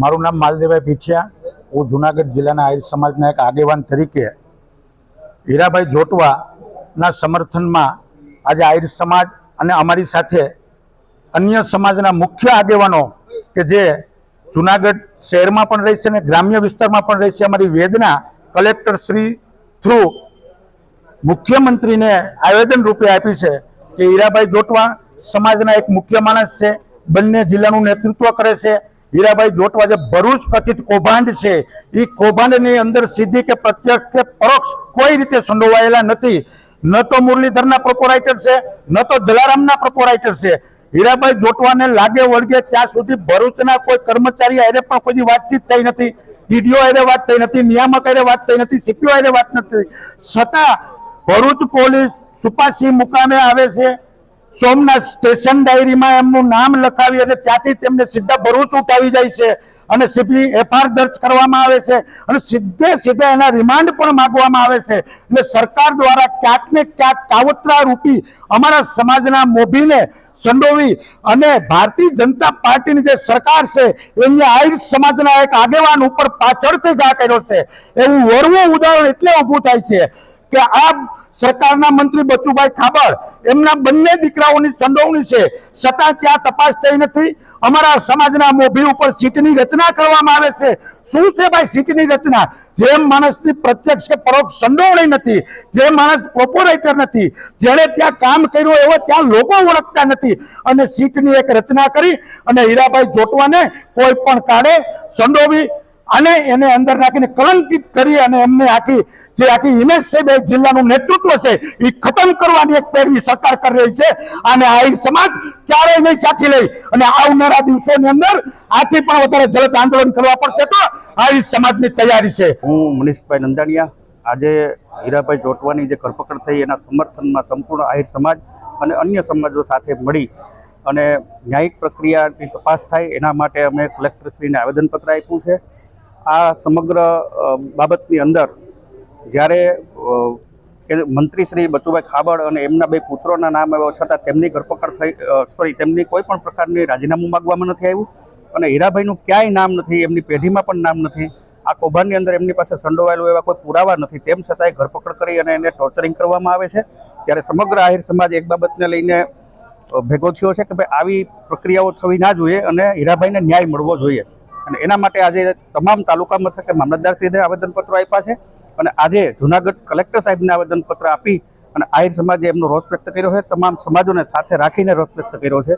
મારું નામ માલદેવભાઈ પીઠિયા. હું જુનાગઢ જિલ્લાના આહિર સમાજના એક આગેવાન તરીકે હીરાભાઈ જોટવાના સમર્થનમાં આજે આહિર સમાજ અને અમારી સાથે અન્ય સમાજના મુખ્ય આગેવાનો કે જે જુનાગઢ શહેરમાં પણ રહેશે અને ગ્રામ્ય વિસ્તારમાં પણ રહેશે અમારી વેદના કલેક્ટર શ્રી થ્રુ મુખ્યમંત્રીને આવેદન રૂપે આપી છે કે હીરાભાઈ જોટવા સમાજના એક મુખ્ય માણસ છે, બંને જિલ્લાનું નેતૃત્વ કરે છે. હીરાભાઈ જોટવા જે ભરૂચ કથિત કૌભાંડ છે એ કૌભાંડની અંદર સીધી કે પ્રત્યક્ષ કે પરોક્ષ કોઈ રીતે સંડોવાયેલા નથી. ન તો મુરલીધરના પ્રોપોરાઇટર છે, ન તો જલારામના પ્રોપોરાઇટર છે. હીરાભાઈ જોટવાને લાગે વળગે ત્યાં સુધી ભરૂચના કોઈ કર્મચારી આરે પણ કોઈ વાતચીત થઈ નથી. ડીડીઓ આરે વાત થઈ નથી, નિયામક આરે વાત થઈ નથી, સીપીઓ આરે વાત નથી. છતાં ભરૂચ પોલીસ સુપાસી મુકામે આવે છે. સોમનાથ સ્ટેશન ડાયરીમાં એમનું નામ લખાવી અને ત્યાંથી તેમને સીધા ભરૂચ ઉઠાવી જાય છે અને સીધી એફઆર દર્જ કરવામાં આવે છે અને સીધે સીધા એના રિમાન્ડ પણ માંગવામાં આવે છે. એટલે સરકાર દ્વારા ક્યાંક ને ક્યાંક કાવતરા રૂપી અમારા સમાજના મોભીને સંડોવી અને ભારતીય જનતા પાર્ટીની જે સરકાર છે એમને આહિર સમાજના એક આગેવાન ઉપર પાછળથી ઘા કર્યો છે. એવું વરવું ઉદાહરણ એટલે ઊભું થાય છે કે આ સરકારના મંત્રી બચુભાઈ ખાબડ એમના બંને દીકરાઓની સંડોવણી છે. છતાં ત્યાં તપાસ થઈ નથી. અમારા સમાજના મોભી ઉપર સીટની રચના કરવામાં આવે છે. શું છે ભાઈ સીટની રચના? જે માણસની પ્રત્યક્ષ કે પરોક્ષ સંડોવણી નથી જે માણસ કોર્પોરેટર નથી, જેણે ત્યાં કામ કર્યું એવો ત્યાં લોકો ઓળખતા નથી. અને સીટની એક રચના કરી અને હીરાભાઈ જોટવાને કોઈ પણ કાળે સંડોવી અને એને અંદર નાખીને કલંકિત કરી અને એમને આખી જે આખી હિમેશ છે જિલ્લાનું નેતૃત્વ છે એ ખતમ કરવાની એક પેરવી સરકાર કરી રહી છે. અને આ સમાજ ક્યારેય નહીં સાખી લઈ અને આવનારા દિવસોની અંદર આથી પણ વધારે જલદ આંદોલન કરવા પડશે તો આ સમાજની તૈયારી છે. હું મનીષભાઈ નંદાણીયા, આજે હીરાભાઈ જોટવાની જે ધરપકડ થઈ એના સમર્થનમાં સંપૂર્ણ આહિર સમાજ અને અન્ય સમાજો સાથે મળી અને ન્યાયિક પ્રક્રિયાની તપાસ થાય એના માટે અમે કલેક્ટરશ્રીને આવેદનપત્ર આપ્યું છે. આ સમગ્ર બાબતની અંદર જ્યારે મંત્રી શ્રી બચુભાઈ ખાબડ અને એમના બે પુત્રોના નામ આવ્યા છતાં તેમની ધરપકડ થઈ સોરી તેમની કોઈ પણ પ્રકારની રાજીનામું માગવામાં નથી આવ્યું અને હીરાભાઈનું ક્યાંય નામ નથી, એમની પેઢીમાં પણ નામ નથી. આ કૌભાંડની અંદર એમની પાસે સંડોવાયેલું એવા કોઈ પુરાવા નથી. તેમ છતાંય ધરપકડ કરી અને એને ટોર્ચરિંગ કરવામાં આવે છે. ત્યારે સમગ્ર આહિર સમાજ એક બાબતને લઈને ભેગો થયો છે કે ભાઈ આવી પ્રક્રિયાઓ થવી ના જોઈએ અને હીરાભાઈને ન્યાય મળવો જોઈએ. અને એના માટે આજે તમામ તાલુકા મથકે મામલતદારશ્રીને આવેદનપત્રો આપ્યા છે અને આજે જુનાગઢ કલેક્ટર સાહેબને આવેદનપત્ર આપી અને આહિર સમાજે એમનો રોષ વ્યક્ત કર્યો છે. તમામ સમાજોને સાથે રાખીને રોષ વ્યક્ત કર્યો છે.